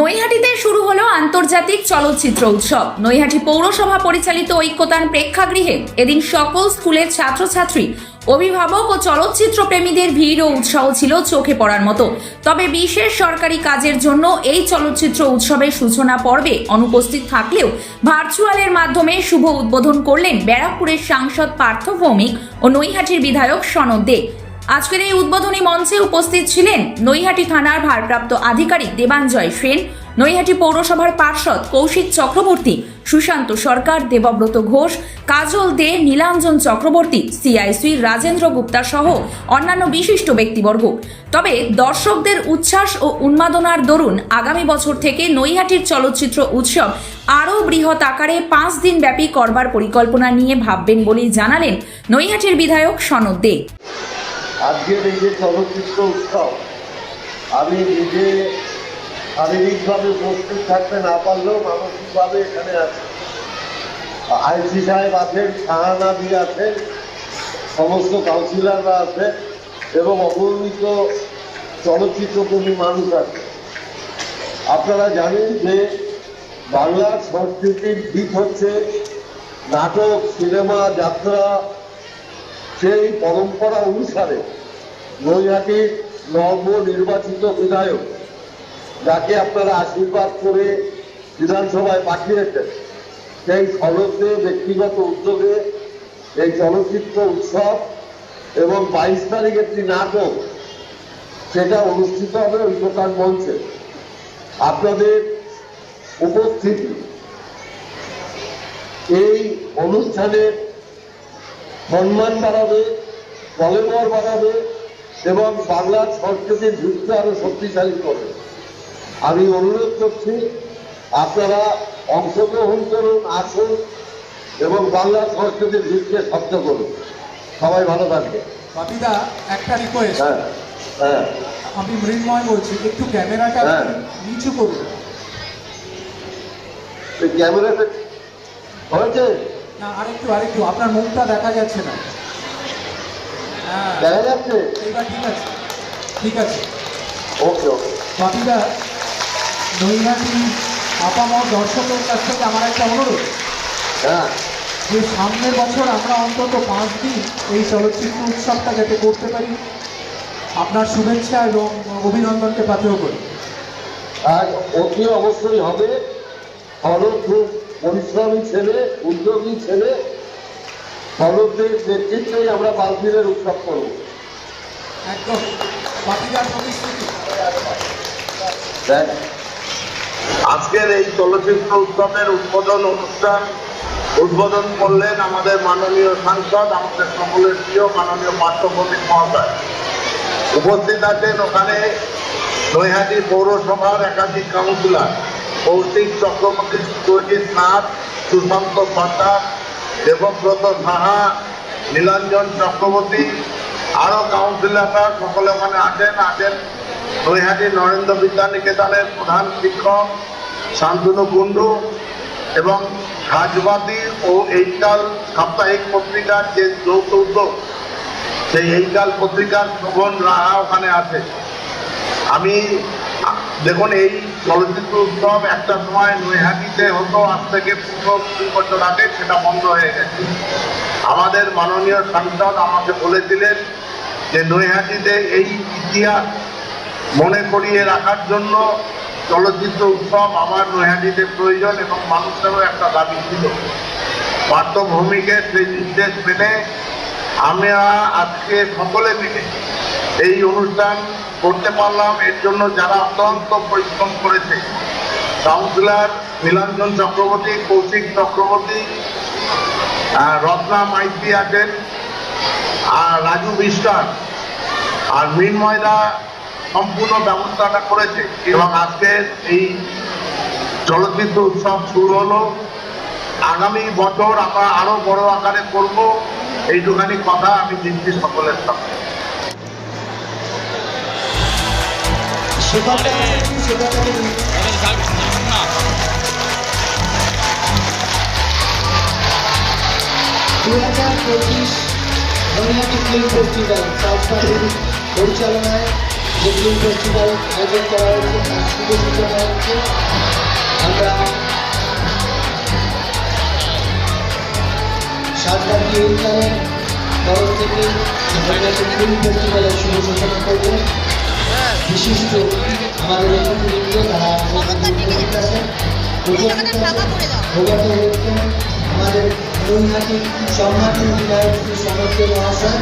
নৈহাটিতে শুরু হলো আন্তর্জাতিক চলচ্চিত্র উৎসব। নৈহাটি পৌরসভা পরিচালিত ঐক্যতান প্রেক্ষাগৃহে এদিন সকল স্কুলের ছাত্রছাত্রী, অভিভাবক ও চলচ্চিত্র প্রেমীদের ভিড় ও উৎসাহ ছিল চোখে পড়ার মতো। তবে বিশেষ সরকারি কাজের জন্য এই চলচ্চিত্র উৎসবের সূচনা পর্বে অনুপস্থিত থাকলেও ভার্চুয়ালের মাধ্যমে শুভ উদ্বোধন করলেন ব্যারাকপুরের সাংসদ পার্থ ভৌমিক ও নৈহাটির বিধায়ক সনদ দে। আজকের এই উদ্বোধনী মঞ্চে উপস্থিত ছিলেন নৈহাটি থানার ভারপ্রাপ্ত আধিকারিক দেবাঞ্জয় সেন, নৈহাটি পৌরসভার পার্ষদ কৌশিক চক্রবর্তী, সুশান্ত সরকার, দেবব্রত ঘোষ, কাজল দে, নীলাঞ্জন চক্রবর্তী, সিআইসি, রাজেন্দ্র গুপ্তা সহ অন্যান্য বিশিষ্ট ব্যক্তিবর্গ। তবে দর্শকদের উচ্ছ্বাস ও উন্মাদনার দরুন আগামী বছর থেকে নৈহাটির চলচ্চিত্র উৎসব আরও বৃহৎ আকারে পাঁচ দিন ব্যাপী করবার পরিকল্পনা নিয়ে ভাববেন বলেই জানালেন নৈহাটির বিধায়ক সনদ দে। আজকের এই যে চলচ্চিত্র উৎসব, আমি নিজে শারীরিকভাবে উপস্থিত থাকতে না পারলেও মানসিকভাবে এখানে আছি। আইসি সাহেব আছেন শাহানাবি আছেন, সমস্ত কাউন্সিলররা আছে এবং অগণিত চলচ্চিত্রপ্রেমী মানুষ আছে। আপনারা জানেন যে বাংলার সংস্কৃতির দিক হচ্ছে নাটক, সিনেমা, যাত্রা সেই পরম্পরা অনুসারে নৈহাটির নব নির্বাচিত বিধায়ক, যাকে আপনারা আশীর্বাদ করে বিধানসভায় পাঠিয়েছেন, সেই সদস্যে ব্যক্তিগত উদ্যোগে এই চলচ্চিত্র উৎসব এবং বাইশ তারিখ একটি নাটক, সেটা অনুষ্ঠিত হবে দোকান মঞ্চে। আপনাদের উপস্থিতি, এই অনুষ্ঠানের সম্মান বাড়াবে কলেবর বাড়াবে এবং বাংলার সংস্কৃতির ভিত্তি আরও শক্তিশালী করবে। আমি অনুরোধ করছি আপনারা অংশগ্রহণ করুন আসুন এবং বাংলার সংস্কৃতির ভিত্তিকে শব্দ করুন। সবাই ভালো থাকবে। বাপিদা একটা রিকোয়েস্ট হ্যাঁ হ্যাঁ। আমি মৃন্ময় বলছি একটু ক্যামেরাটা হ্যাঁ। নিচু করুন। ক্যামেরাটা হয়েছে? না আরেকটু আরেকটু আপনার মুখটা দেখা যাচ্ছে না। হ্যাঁ। দেখা যাচ্ছে? এইবার ঠিক আছে ঠিক আছে। ওকে ওকে। বাপিদা নৈহাটি আপামর দর্শকের কাছ থেকে আমার একটা অনুরোধ। হ্যাঁ। যে সামনের বছর আমরা অন্তত পাঁচ দিন এই চলচ্চিত্র উৎসবটা যাতে করতে পারি আপনার শুভেচ্ছা এবং অভিনন্দনকে পাত্র করি। আর অতি অবশ্যই হবে খুব পরিশ্রমী ছেলে উদ্যোগী ছেলে সনদের নেতৃত্বেই আমরা বালদিনের উৎসব করব। একদম। দেখ আজকের এই চলচ্চিত্র উৎসবের উদ্বোধন অনুষ্ঠান উদ্বোধন করলেন আমাদের মাননীয় সাংসদ আমাদের সকলের প্রিয় মাননীয় পার্থভৌমিক মহোদয়। উপস্থিত আছেন ওখানে নৈহাটি পৌরসভার একাধিক কাউন্সিলর। কৌশিক চক্রবর্তী সুরজিৎ নাথ, সুশান্ত সরকার দেবব্রত সাহা, নীলাঞ্জন চক্রবর্তী, আরও কাউন্সিলররা সকলে ওখানে আছেন আছেন নৈহাটি নরেন্দ্র বিদ্যা নিকেতনের প্রধান শিক্ষক শান্তনু কুণ্ডু এবং সাজবাদী ও এইকাল সাপ্তাহিক পত্রিকার যে যৌথ উদ্যোগ, সেই এইকাল পত্রিকার শোভন রাহা ওখানে আছে। আমি দেখুন, এই চলচ্চিত্র উৎসব একটা সময় নৈহাটিতে হতো, আজ থেকে পনেরো কুড়ি বছর আগে সেটা বন্ধ হয়ে গেছে। আমাদের মাননীয় সাংসদ আমাকে বলেছিলেন যে নৈহাটিতে এই ইতিহাস মনে করিয়ে রাখার জন্য চলচ্চিত্র উৎসব আমার নৈহাটিতে প্রয়োজন এবং মানুষেরও একটা দাবি ছিল। পার্থভূমিকে সেই নির্দেশ মেনে আমরা আজকে সকলে মিলে এই অনুষ্ঠান করতে পারলাম। এর জন্য যারা অত্যন্ত পরিশ্রম করেছে, কাউন্সিলর নীলাঞ্জন চক্রবর্তী, কৌশিক চক্রবর্তী রত্না মাইতি আছেন, আর রাজু বিশ্বাস, আর মৃন্ময়দা সম্পূর্ণ ব্যবস্থাটা করেছে। এবং আজকের এই চলচ্চিত্র উৎসব শুরু হলো। আগামী বছর আমরা আরও বড় আকারে করব। এইটুখানি কথা আমি দিচ্ছি সকলের সামনে সেখানটা সেখানটাকে দু হাজার পঁচিশ নৈহাটি ফিল্ম ফেস্টিভ্যাল সাউথ পরিচালনায় যে ফিল্ম ফেস্টিভ্যাল করা হয়েছে শুভ সূচনা হচ্ছে আমরা সাতটাকে ইন্টারনেট তরফ থেকে নৈহাটি ফিল্ম ফেস্টিভ্যালের শুভ সূচনা বিশিষ্ট আমাদের অতিথিবৃন্দ তারা উপস্থিত আছেন উপস্থিত হচ্ছেন আমাদের নৈহাটি সম্মানীয় বিধায়ক শ্রী সমর্থ মহাশয়।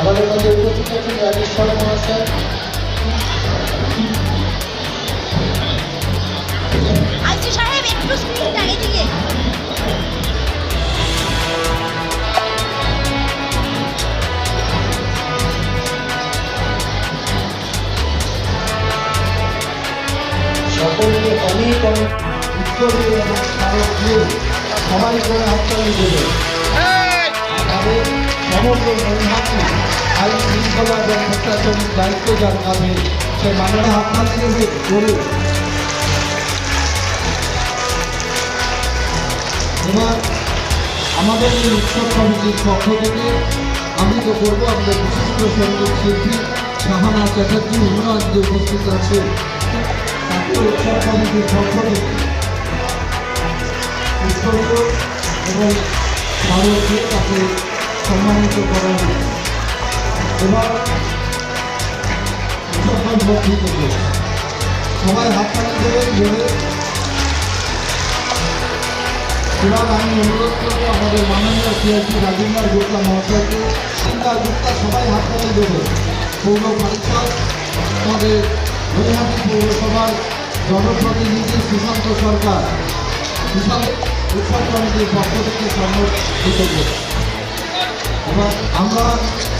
আমাদের মধ্যে উপস্থিত আছেন রাজেশ্বর মহাশয়। সাহেব একটু স্ক্রিনটা এদিকে। উত্তরীয় এবং স্মারক সবাই করে হাততালি দেবে তাদের সমগ্র নৈহাটি আইন শৃঙ্খলা এবং প্রশাসনিক দায়িত্ব যার কাঁধে সে মানুষের হাততালি দেবে করে এবার আমাদের এই উৎসব কমিটির পক্ষ থেকে আমি তো করব আমাদের বিশিষ্ট সংগীত শিল্পী শাহানা চ্যাটার্জি উন্নয়ন যে উপস্থিত আছে এবং দিয়ে তাকে সম্মানিত করা হবে এবার উৎসব বর্ধিত করবে সবাই হাততালি দেবেন জোরে এবার আমি অনুরোধ করব আমাদের মাননীয় সিআইসি রাজেন্দ্র গুপ্তা মহাশয়কে চিন্তা গুপ্তা সবাই হাততালি দেবে পৌর পরিষদ আমাদের নৈহাটি জনপ্রতিনিধি সুশান্ত সরকার। উৎসব কমিটির পক্ষ থেকে করবে এবার আমরা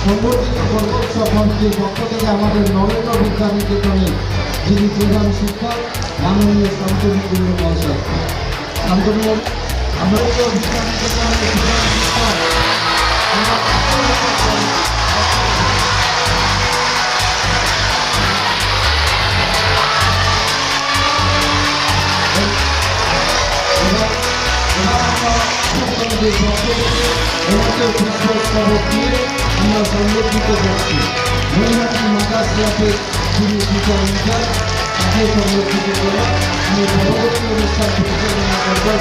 সংগঠিত কর্মোৎসব কমিটির পক্ষ থেকে আমাদের নরেন্দ্র বিদ্যা নিকেতনের যিনি প্রধান শিক্ষক, মাননীয় শান্তনু মহাশয় শান্তনু, আমরা বিদ্যা নিকেতনের প্রধান শিক্ষক। শিক্ষকদের পক্ষ থেকে ওনাকে পুষ্পস্তবক দিয়ে আমরা সংরক্ষিত করছি মাদার ক্লাবের যিনি টিচার ইনচার্জ তাকে সংরক্ষিত করে আমি পরবর্তী অনুষ্ঠান পরিচালনা করবার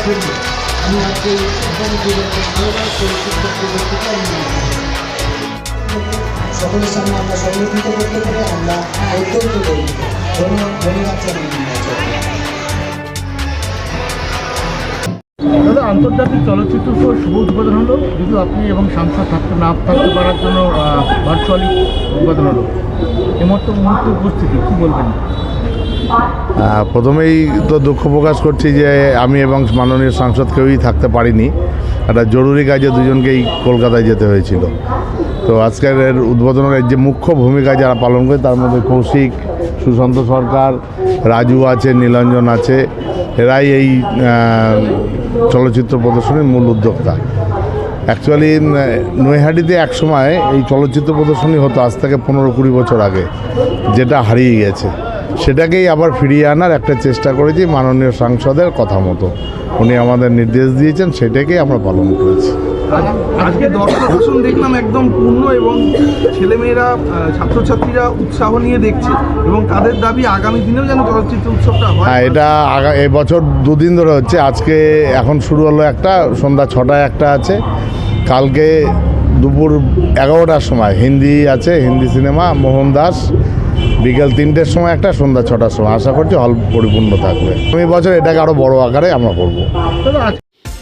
সকলের সামনে আমরা সংরক্ষিত করতে পেরে আমরা অত্যন্ত গর্বিত ধন্যবাদ ধন্যবাদ দাদা আন্তর্জাতিক চলচ্চিত্র উৎসব শুভ উদ্বোধন হলো। আপনি এবং সাংসদ থাকতে না থাকতে পারার জন্য ভার্চুয়ালি উদ্বোধন হলো। মুহূর্তে উপস্থিতি, কী বলবেন? প্রথমেই তো দুঃখ প্রকাশ করছি যে আমি এবং মাননীয় সাংসদ কেউই থাকতে পারিনি। একটা জরুরি কাজে দুজনকেই কলকাতায় যেতে হয়েছিল। তো আজকের এর উদ্বোধনের যে মুখ্য ভূমিকা যারা পালন করে, তার মধ্যে কৌশিক, সুশান্ত সরকার, রাজু আছে, নীলাঞ্জন আছে, এরাই এই চলচ্চিত্র প্রদর্শনীর মূল উদ্যোক্তা। অ্যাকচুয়ালি নৈহাটিতে এক সময় এই চলচ্চিত্র প্রদর্শনী হতো আজ থেকে পনেরো কুড়ি বছর আগে, যেটা হারিয়ে গেছে। সেটাকেই আবার ফিরিয়ে আনার একটা চেষ্টা করেছি মাননীয় সাংসদের কথা মতো। উনি আমাদের নির্দেশ দিয়েছেন, সেটাকেই আমরা পালন করেছি। আজকে দর্শক আসন দেখলাম একদম পূর্ণ এবং ছেলেমেয়েরা ছাত্রছাত্রীরা উৎসাহ নিয়ে দেখছে এবং তাদের দাবি আগামী দিনেও যেন চলচ্চিত্র উৎসবটা হয়। হ্যাঁ এটা এবছর দুদিন ধরে হচ্ছে। আজকে এখন শুরু হলো একটা সন্ধ্যা ছটায় একটা আছে। কালকে দুপুর এগারোটার সময় হিন্দি আছে হিন্দি সিনেমা মোহন দাস। বিকেল তিনটের সময় একটা সন্ধ্যা ছটার সময়। আশা করছি হল পরিপূর্ণ থাকবে। আমি বছর এটাকে আরও বড় আকারে আমরা করব।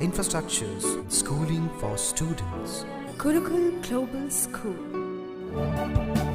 infrastructures, schooling for students. Gurukul Global School.